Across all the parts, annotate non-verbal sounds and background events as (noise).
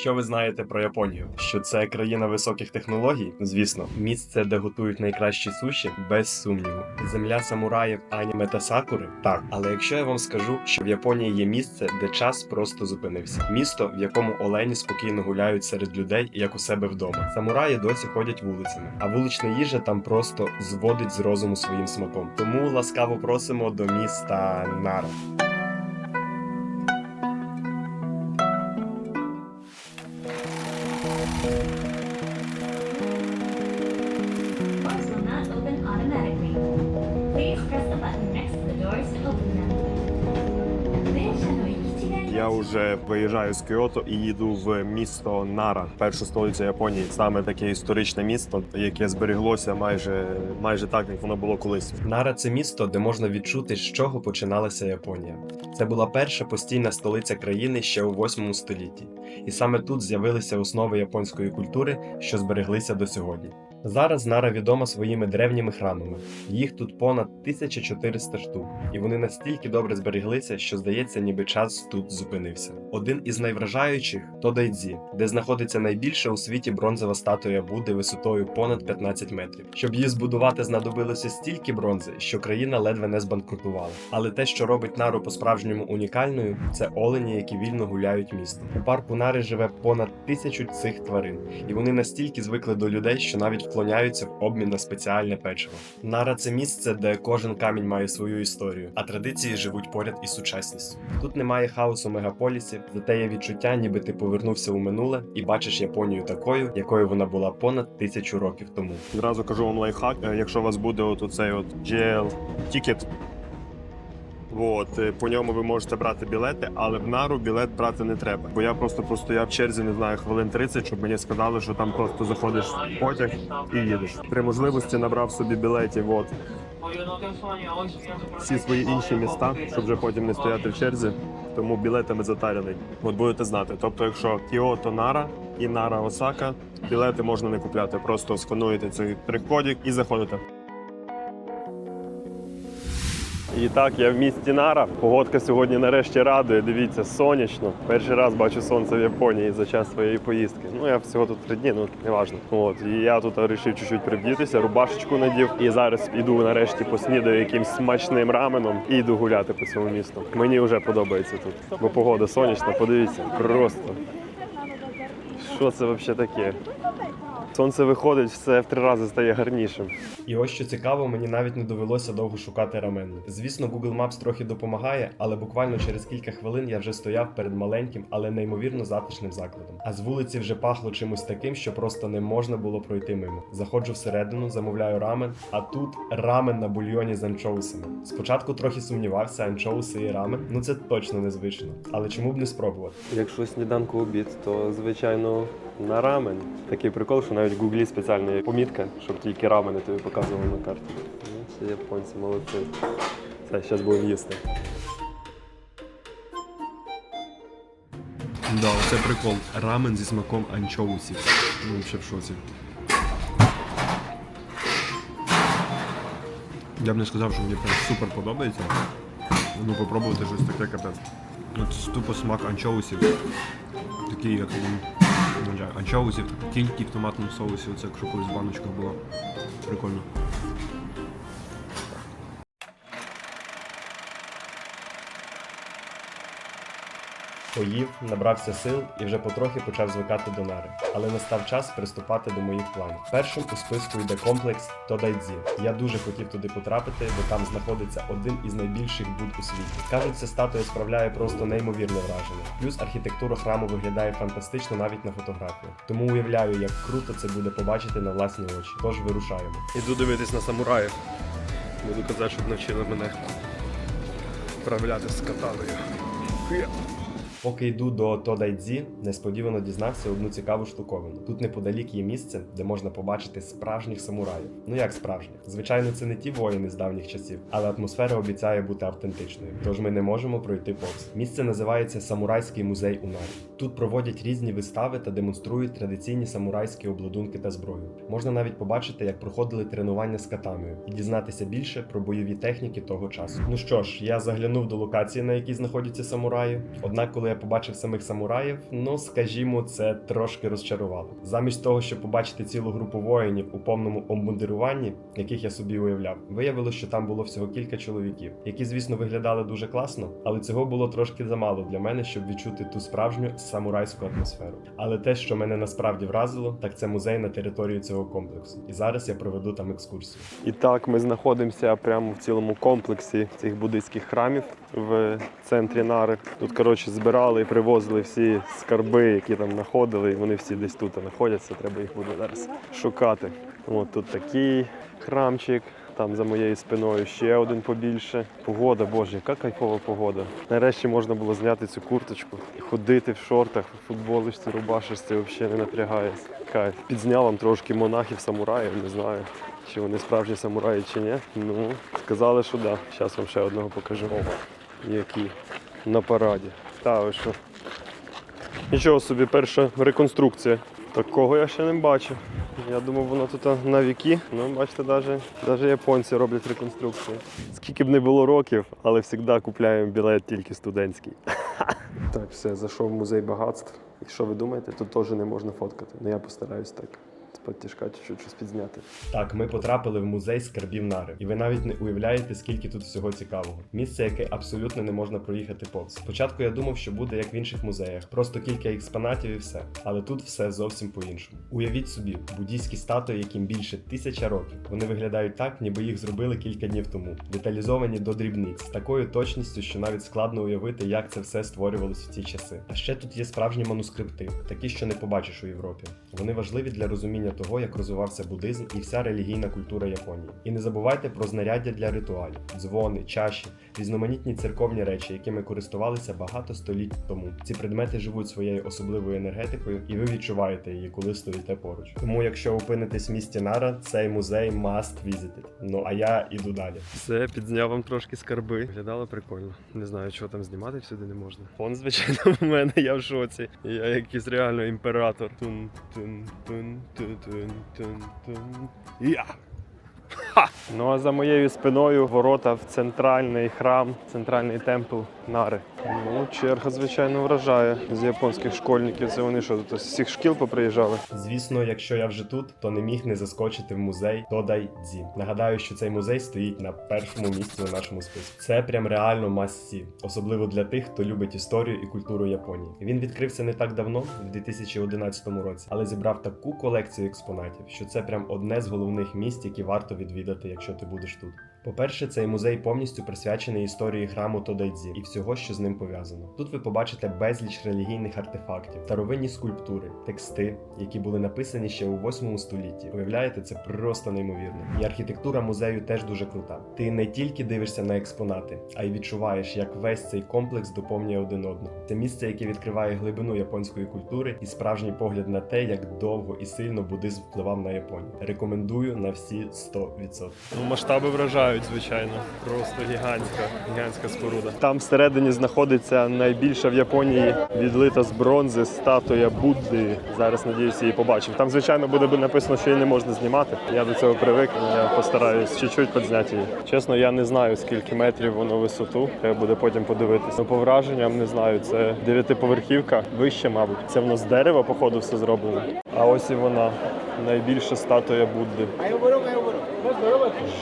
Що ви знаєте про Японію? Що це країна високих технологій? Звісно, місце, де готують найкращі суші, без сумніву. Земля самураїв, аніме та сакури? Так. Але якщо я вам скажу, що в Японії є місце, де час просто зупинився, місто, в якому олені спокійно гуляють серед людей, як у себе вдома. Самураї досі ходять вулицями, а вулична їжа там просто зводить з розуму своїм смаком. Тому ласкаво просимо до міста Нара. Я вже виїжджаю з Кіото і їду в місто Нара, першу столицю Японії. Саме таке історичне місто, яке зберіглося майже майже так, як воно було колись. Нара це місто, де можна відчути, з чого починалася Японія. Це була перша постійна столиця країни ще у 8 столітті, і саме тут з'явилися основи японської культури, що збереглися до сьогодні. Зараз Нара відома своїми древніми храмами. Їх тут понад 1400 штук, і вони настільки добре збереглися, що здається, ніби час тут зупинився. Один із найвражаючих то Дайдзі, де знаходиться найбільша у світі бронзова статуя Будди висотою понад 15 метрів. Щоб її збудувати, знадобилося стільки бронзи, що країна ледве не збанкрутувала. Але те, що робить Нару по-справжньому унікальною, це олені, які вільно гуляють містом. У парку Нари живе понад тисячу цих тварин, і вони настільки звикли до людей, що навіть вклоняються в обмін на спеціальне печиво. Нара це місце, де кожен камінь має свою історію, а традиції живуть поряд із сучасністю. Тут немає хаосу мегаполісів, зате є відчуття, ніби ти повернувся у минуле і бачиш Японію такою, якою вона була понад тисячу років тому. Зразу кажу вам лайфхак, е, якщо у вас буде от оцей от GL тікет. От, е, по ньому ви можете брати білети, але в нару білет брати не треба. Бо я просто простояв в черзі, не знаю, хвилин 30, щоб мені сказали, що там просто заходиш в потяг і їдеш. При можливості набрав собі білетів. От всі свої інші міста, щоб вже потім не стояти в черзі. Тому білетами затарений. От будете знати. Тобто, якщо Кіото Нара і Нара Осака, білети можна не купляти. Просто скануєте цей трик-кодік і заходите. І так, я в місті Нара. Погодка сьогодні нарешті радує. Дивіться, сонячно. Перший раз бачу сонце в Японії за час своєї поїздки. Ну я всього тут три дні, ну неважно. От і я тут вирішив чуть-чуть привдітися, рубашечку надів. І зараз іду нарешті поснідаю якимсь смачним раменом і йду гуляти по цьому місту. Мені вже подобається тут, бо погода сонячна. Подивіться, просто що це взагалі таке? Сонце виходить, все в три рази стає гарнішим. І ось що цікаво, мені навіть не довелося довго шукати раменну. Звісно, Google Maps трохи допомагає, але буквально через кілька хвилин я вже стояв перед маленьким, але неймовірно затишним закладом. А з вулиці вже пахло чимось таким, що просто не можна було пройти мимо. Заходжу всередину, замовляю рамен, а тут рамен на бульйоні з анчоусами. Спочатку трохи сумнівався, анчоуси і рамен. Ну це точно незвично. Але чому б не спробувати? Якщо сніданку обід, то звичайно на рамен. Такий прикол, що навіть в гуглі спеціальна помітка, щоб тільки рамени тобі показували на карті. Ну, це японці молодці. Все, зараз будемо їсти. Да, це прикол. Рамен зі смаком анчоусів. Ну, взагалі в шоці. Я б не сказав, що мені прям супер подобається. Ну, попробувати щось таке капець. От тупо смак анчоусів. Такий, як м, А анчоусів, кіньки в томатному соусі, оце якщо колись в баночках було. Прикольно. Поїв, набрався сил і вже потрохи почав звикати до нари. Але настав час приступати до моїх планів. Першим у списку йде комплекс Тодайдзі. Я дуже хотів туди потрапити, бо там знаходиться один із найбільших буд у світі. Кажуть, ця статуя справляє просто неймовірне враження. Плюс архітектура храму виглядає фантастично навіть на фотографіях. Тому уявляю, як круто це буде побачити на власні очі. Тож вирушаємо. Іду дивитись на самураїв. Буду казати, щоб навчили мене вправляти з катаною. Поки йду до Тодайдзі, несподівано дізнався одну цікаву штуковину. Тут неподалік є місце, де можна побачити справжніх самураїв. Ну як справжніх? Звичайно, це не ті воїни з давніх часів, але атмосфера обіцяє бути автентичною. Тож ми не можемо пройти повз. Місце називається Самурайський музей у Нарі. Тут проводять різні вистави та демонструють традиційні самурайські обладунки та зброю. Можна навіть побачити, як проходили тренування з катаною, і дізнатися більше про бойові техніки того часу. Ну що ж, я заглянув до локації, на якій знаходяться самураї. Однак, коли я побачив самих самураїв, ну скажімо, це трошки розчарувало. Замість того, щоб побачити цілу групу воїнів у повному обмундируванні, яких я собі уявляв, виявилося, що там було всього кілька чоловіків, які, звісно, виглядали дуже класно, але цього було трошки замало для мене, щоб відчути ту справжню самурайську атмосферу. Але те, що мене насправді вразило, так це музей на території цього комплексу. І зараз я проведу там екскурсію. І так, ми знаходимося прямо в цілому комплексі цих буддийських храмів в центрі Нари. Тут, коротше, збирали привозили всі скарби, які там знаходили, вони всі десь тут знаходяться. Треба їх буде зараз шукати. От тут такий храмчик. Там за моєю спиною ще один побільше. Погода, боже, яка кайфова погода. Нарешті можна було зняти цю курточку і ходити в шортах, в футболочці, рубашечці, взагалі не напрягаюсь. Кайф. Підзняв вам трошки монахів, самураїв, не знаю, чи вони справжні самураї чи ні. Ну, сказали, що да. Зараз вам ще одного покажу. Які на параді. Та ви що? Нічого собі, перша реконструкція. Такого я ще не бачив. Я думав, воно тут на віки. Ну, бачите, навіть, японці роблять реконструкцію. Скільки б не було років, але завжди купляємо білет тільки студентський. Так, все, зайшов в музей багатств. І що ви думаєте, тут теж не можна фоткати. Ну я постараюсь так. З-під чуть-чуть щось підзняти. Так, ми потрапили в музей скарбів Нари, і ви навіть не уявляєте, скільки тут всього цікавого. Місце, яке абсолютно не можна проїхати повз. Спочатку я думав, що буде як в інших музеях, просто кілька експонатів і все. Але тут все зовсім по-іншому. Уявіть собі, буддійські статуї, яким більше тисяча років. Вони виглядають так, ніби їх зробили кілька днів тому, деталізовані до дрібниць, з такою точністю, що навіть складно уявити, як це все створювалось в ті часи. А ще тут є справжні манускрипти, такі, що не побачиш у Європі. Вони важливі для розуміння того, як розвивався буддизм і вся релігійна культура Японії. І не забувайте про знаряддя для ритуалів, дзвони, чаші, різноманітні церковні речі, якими користувалися багато століть тому. Ці предмети живуть своєю особливою енергетикою, і ви відчуваєте її, коли стоїте поруч. Тому, якщо опинитесь в місті Нара, цей музей must visited. Ну а я іду далі. Все, підзняв вам трошки скарби. Виглядало прикольно. Не знаю, чого там знімати всюди не можна. Фон, звичайно, в мене, я в шоці. Я якийсь реально імператор. Тун, тун, тун, тун, тун, тун, тун. Я! Ха! Ну а за моєю спиною ворота в центральний храм, центральний темпл Нари. Ну, черга, звичайно, вражає з японських школьників. Це вони що з всіх шкіл поприїжджали? Звісно, якщо я вже тут, то не міг не заскочити в музей Тодай Дзі. Нагадаю, що цей музей стоїть на першому місці у нашому списку. Це прям реально масці, особливо для тих, хто любить історію і культуру Японії. Він відкрився не так давно, в 2011 році, але зібрав таку колекцію експонатів, що це прям одне з головних місць, які варто відвідати, якщо ти будеш тут. По-перше, цей музей повністю присвячений історії храму Тодайдзі і всього, що з ним пов'язано. Тут ви побачите безліч релігійних артефактів, старовинні скульптури, тексти, які були написані ще у 8 столітті. Уявляєте, це просто неймовірно. І архітектура музею теж дуже крута. Ти не тільки дивишся на експонати, а й відчуваєш, як весь цей комплекс доповнює один одного. Це місце, яке відкриває глибину японської культури і справжній погляд на те, як довго і сильно буддизм впливав на Японію. Рекомендую на всі 100%. Ну, масштаби вражають, звичайно. Просто гігантська, гігантська споруда. Там всередині знаходиться найбільша в Японії відлита з бронзи статуя Будди. Зараз надіюсь, її побачив. Там, звичайно, буде написано, що її не можна знімати. Я до цього привик. Я постараюсь чуть-чуть підзняти її. Чесно, я не знаю, скільки метрів воно висоту. Треба буде потім подивитися. Ну, по враженням не знаю. Це дев'ятиповерхівка, вище, мабуть. Це воно з дерева, походу, все зроблено. А ось і вона. Найбільша статуя Будди.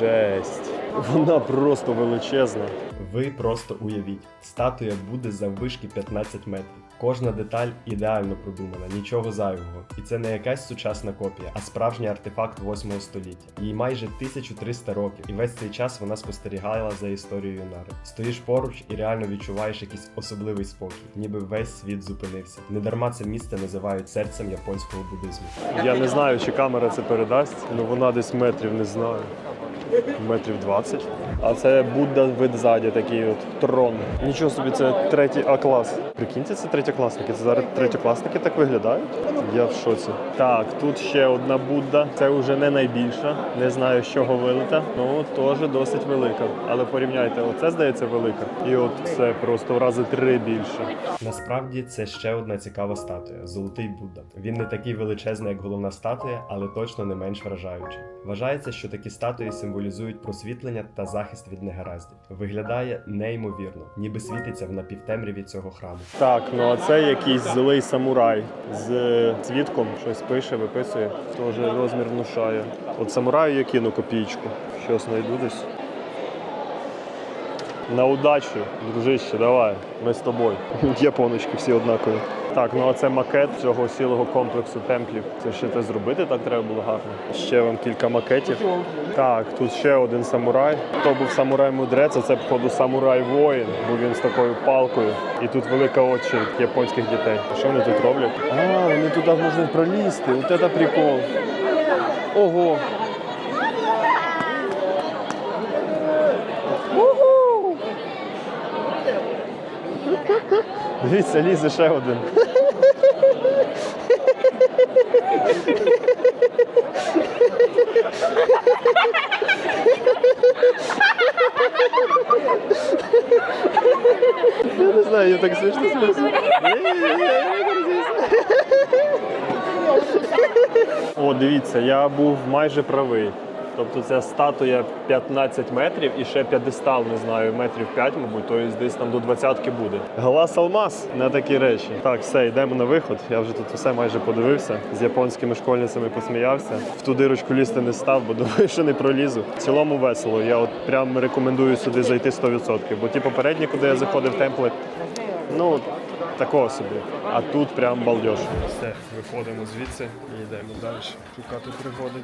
Жесть. Вона просто величезна. Ви просто уявіть, статуя буде заввишки 15 метрів. Кожна деталь ідеально продумана, нічого зайвого. І це не якась сучасна копія, а справжній артефакт 8 століття. Їй майже 1300 років, і весь цей час вона спостерігала за історією Нари. Стоїш поруч і реально відчуваєш якийсь особливий спокій, ніби весь світ зупинився. Недарма це місце називають серцем японського буддизму. Я не знаю, чи камера це передасть, але вона десь метрів не знаю метрів 20. А це Будда вид такий от трон. Нічого собі, це третій А клас. Прикиньте, це третьокласники. Це зараз третьокласники так виглядають. Я в шоці. Так, тут ще одна Будда. Це вже не найбільша. Не знаю, з чого вилита. Ну теж досить велика. Але порівняйте, оце здається велика. І от це просто в рази три більше. Насправді це ще одна цікава статуя золотий Будда. Він не такий величезний, як головна статуя, але точно не менш вражаючий. Вважається, що такі статуї символізують символізують просвітлення та захист від негараздів. Виглядає неймовірно, ніби світиться в напівтемряві цього храму. Так, ну а це якийсь злий самурай з е, цвітком, щось пише, виписує. Теж розмір внушає. От самураю я кину копійку. Щось знайду десь. На удачу, дружище, давай, ми з тобою. (laughs) Японочки всі однакові. Так, ну а це макет цього цілого комплексу темплів. Це ще те зробити так треба було гарно. Ще вам кілька макетів. Так, тут ще один самурай. Хто був самурай мудрець, а це походу самурай воїн, бо він з такою палкою. І тут велика очі японських дітей. А що вони тут роблять? А, вони туди можуть пролізти. От це прикол. Ого. Дивіться, лізе ще один. Я не знаю, я так смішно смішно. О, дивіться, я був майже правий. Тобто ця статуя 15 метрів і ще п'єдестал, не знаю, метрів 5, мабуть, тобто десь там до 20 буде. Глас алмаз на такі речі. Так, все, йдемо на виход. Я вже тут все майже подивився. З японськими школьницями посміявся. В ту дирочку лізти не став, бо (laughs) думаю, що не пролізу. В цілому весело. Я от прям рекомендую сюди зайти 100%. Бо ті попередні, куди я заходив темпли, ну такого собі. А тут прям балдеж. Все, виходимо звідси і йдемо далі. Шукати пригоди.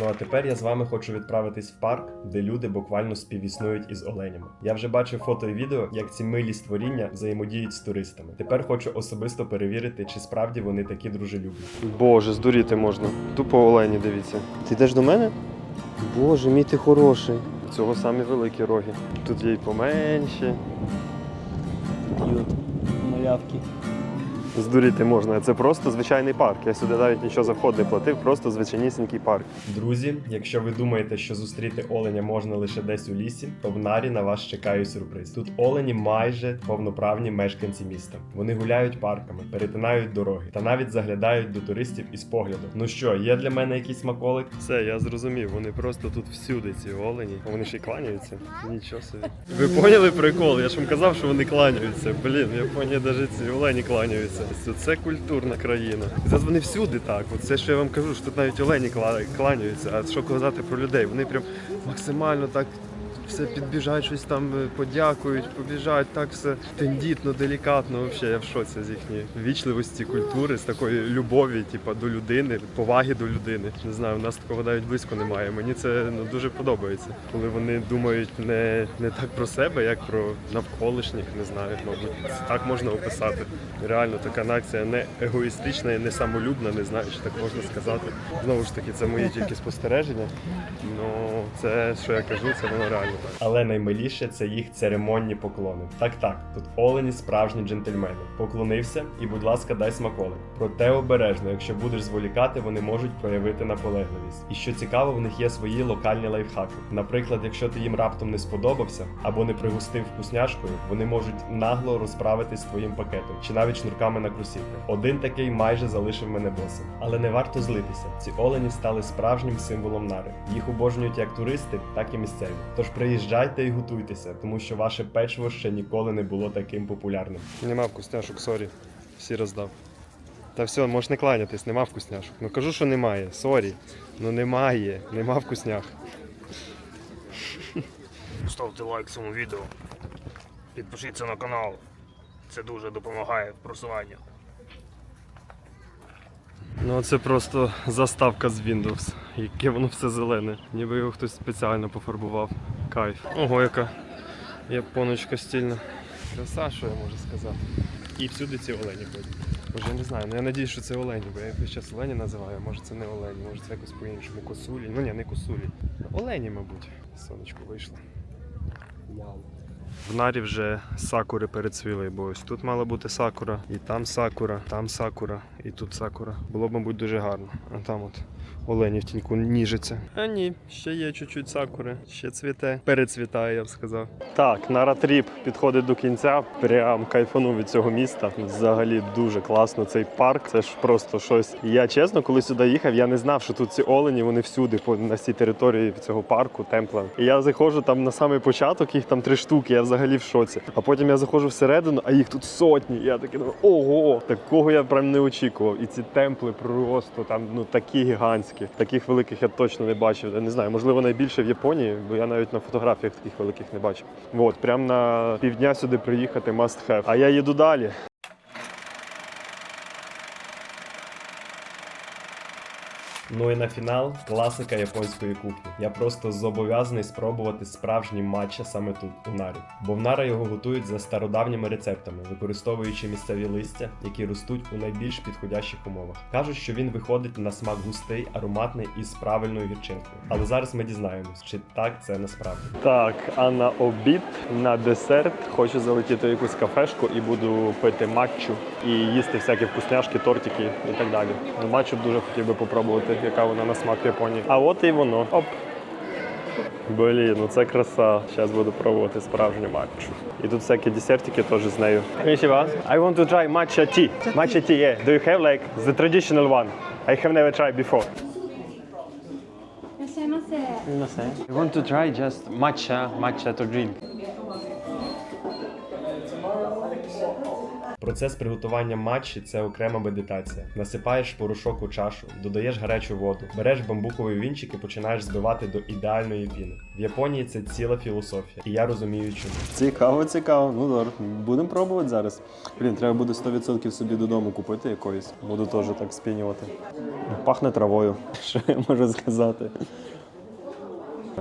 Ну а тепер я з вами хочу відправитись в парк, де люди буквально співіснують із оленями. Я вже бачив фото і відео, як ці милі створіння взаємодіють з туристами. Тепер хочу особисто перевірити, чи справді вони такі дружелюбні. Боже, здуріти можна. Тупо олені, дивіться. Ти йдеш до мене? Боже, мій ти хороший. Цього самі великі роги. Тут є й поменші. малявки. Здуріти можна. Це просто звичайний парк. Я сюди навіть нічого за вход не платив, просто звичайнісінький парк. Друзі, якщо ви думаєте, що зустріти оленя можна лише десь у лісі, то в нарі на вас чекає сюрприз. Тут олені майже повноправні мешканці міста. Вони гуляють парками, перетинають дороги та навіть заглядають до туристів із поглядом. Ну що, є для мене якийсь смаколик? Все, я зрозумів. Вони просто тут всюди, ці олені. Вони ще й кланяються. Нічого собі. Ви поняли прикол? Я ж вам казав, що вони кланяються. Блін, в Японії навіть ці олені кланяються. Це культурна країна. Зараз вони всюди так. От це, що я вам кажу, що тут навіть олені кланяються. А що казати про людей? Вони прям максимально так. Все підбіжають, щось там е, подякують, побіжають, так все тендітно, делікатно. Взагалі, я в шоці з їхньої вічливості, культури, з такої любові, типу, до людини, поваги до людини. Не знаю, у нас такого навіть близько немає. Мені це ну, дуже подобається, коли вони думають не, не так про себе, як про навколишніх, не знаю, мабуть, так можна описати. Реально така нація не егоїстична і не самолюбна, не знаю, чи так можна сказати. Знову ж таки, це мої тільки спостереження. Ну, це що я кажу, це воно реально. Але наймиліше це їх церемонні поклони. Так, так, тут олені справжні джентльмени. Поклонився і, будь ласка, дай смаколик. Проте обережно, якщо будеш зволікати, вони можуть проявити наполегливість. І що цікаво, в них є свої локальні лайфхаки. Наприклад, якщо ти їм раптом не сподобався або не пригостив вкусняшкою, вони можуть нагло розправитись з твоїм пакетом чи навіть шнурками на кросівках. Один такий майже залишив мене босим. Але не варто злитися. Ці олені стали справжнім символом нари. Їх обожнюють як туристи, так і місцеві. Тож приїжджайте і готуйтеся, тому що ваше печиво ще ніколи не було таким популярним. Нема вкусняшок, сорі. Всі роздав. Та все, можеш не кланятись, нема вкусняшок. Ну кажу, що немає. Сорі. Ну немає, нема вкуснях. Ставте лайк цьому відео. Підпишіться на канал. Це дуже допомагає в просуванні. Ну це просто заставка з Windows. Яке воно все зелене. Ніби його хтось спеціально пофарбував. Кайф. Ого, яка японочка стільна. Краса, що я можу сказати. І всюди ці олені ходять. Може, я не знаю, ну я надію, що це олені, бо я їх час олені називаю, може це не олені, може це якось по-іншому. Косулі. Ну ні, не косулі. Олені, мабуть. Сонечко вийшло. В нарі вже сакури перецвіли, бо ось тут мала бути сакура, і там сакура, там сакура, і тут сакура. Було б, мабуть, дуже гарно. А там от Олені в ніжиться. А ні, ще є чуть-чуть сакури, ще цвіте. Перецвітає, я б сказав. Так, наратріп підходить до кінця. Прям кайфанув від цього міста. Взагалі дуже класно цей парк. Це ж просто щось. Я чесно, коли сюди їхав, я не знав, що тут ці олені, вони всюди по на всій території цього парку, темпла. І я заходжу там на самий початок, їх там три штуки, я взагалі в шоці. А потім я заходжу всередину, а їх тут сотні. Я такий думаю, ого, такого я прям не очікував. І ці темпли просто там ну такі гігантські. Таких великих я точно не бачив. Не знаю, можливо, найбільше в Японії, бо я навіть на фотографіях таких великих не бачив. От, прямо на півдня сюди приїхати must have. А я їду далі. Ну і на фінал класика японської кухні. Я просто зобов'язаний спробувати справжній матча саме тут, у нарі. Бо в нара його готують за стародавніми рецептами, використовуючи місцеві листя, які ростуть у найбільш підходящих умовах. Кажуть, що він виходить на смак густий, ароматний і з правильною гірчинкою. Але зараз ми дізнаємось, чи так це насправді. Так, а на обід, на десерт хочу залетіти якусь кафешку і буду пити матчу і їсти всякі вкусняшки, тортики і так далі. Матчу дуже хотів би попробувати, яка вона на смак Японії. А от і воно. Оп. Блін, ну це краса. Зараз буду пробувати справжню матчу. І тут всякі десертики теж з нею. I want to try matcha tea. Matcha tea, yeah. Do you have like the traditional one? I have never tried before. I want to try just matcha, matcha to drink. Процес приготування матчі це окрема медитація. Насипаєш порошок у чашу, додаєш гарячу воду, береш бамбуковий вінчик і починаєш збивати до ідеальної піни. В Японії це ціла філософія, і я розумію, чому. Цікаво, цікаво. Ну добре, будемо пробувати зараз. Блін, треба буде 100% собі додому купити якоїсь. Буду теж так спінювати. Пахне травою. (laughs) Що я можу сказати?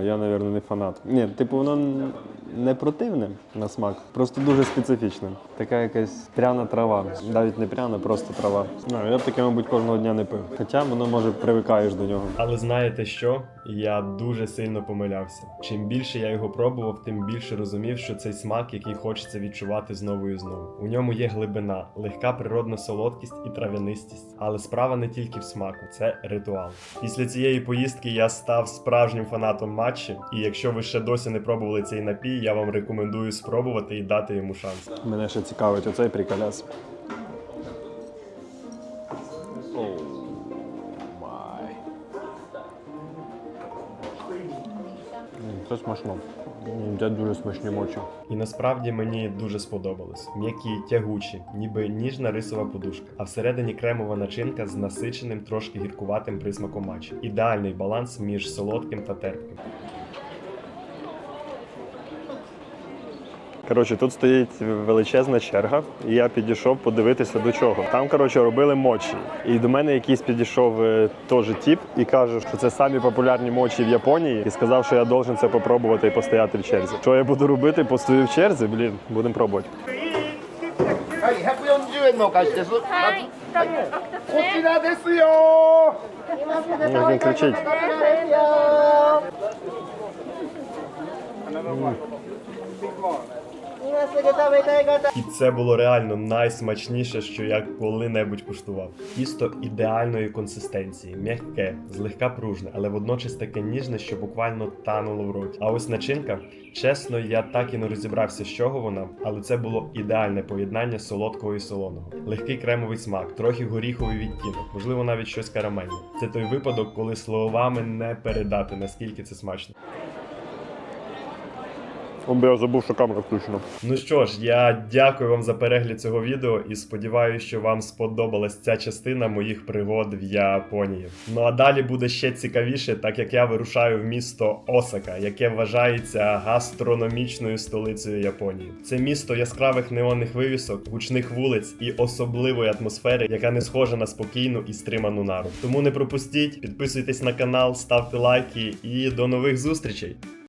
Я, мабуть, не фанат. Ні, типу, воно не противне на смак, просто дуже специфічне. Така якась пряна трава. Навіть не пряна, просто трава. Ну, я б таке, мабуть, кожного дня не пив. Хоча воно може привикаєш до нього. Але знаєте що? Я дуже сильно помилявся. Чим більше я його пробував, тим більше розумів, що цей смак, який хочеться відчувати знову і знову. У ньому є глибина, легка природна солодкість і трав'янистість. Але справа не тільки в смаку, це ритуал. Після цієї поїздки я став справжнім фанатом матчі, і якщо ви ще досі не пробували цей напій, я вам рекомендую спробувати і дати йому шанс. Мене ще цікавить оцей приколяс. Це смачно. Це дуже смачні мочі. І насправді мені дуже сподобалось. М'які, тягучі, ніби ніжна рисова подушка, а всередині кремова начинка з насиченим, трошки гіркуватим присмаком матчі. Ідеальний баланс між солодким та терпким. Коротше, тут стоїть величезна черга, і я підійшов подивитися до чого. Там, коротше, робили мочі. І до мене якийсь підійшов е, теж тіп і каже, що це самі популярні мочі в Японії, і сказав, що я должен це попробувати і постояти в черзі. Що я буду робити? Постою в черзі, блін, будемо пробувати. はい、140円のお菓子です。はい、こちらですよ。 Ну, Він кричить. І це було реально найсмачніше, що я коли-небудь куштував. Тісто ідеальної консистенції, м'яке, злегка пружне, але водночас таке ніжне, що буквально тануло в роті. А ось начинка, чесно, я так і не розібрався, з чого вона, але це було ідеальне поєднання солодкого і солоного. Легкий кремовий смак, трохи горіховий відтінок, можливо, навіть щось карамельне. Це той випадок, коли словами не передати, наскільки це смачно. О, я забув, що камера включена. Ну що ж, я дякую вам за перегляд цього відео і сподіваюся, що вам сподобалась ця частина моїх пригод в Японії. Ну а далі буде ще цікавіше, так як я вирушаю в місто Осака, яке вважається гастрономічною столицею Японії. Це місто яскравих неонних вивісок, гучних вулиць і особливої атмосфери, яка не схожа на спокійну і стриману нару. Тому не пропустіть, підписуйтесь на канал, ставте лайки і до нових зустрічей!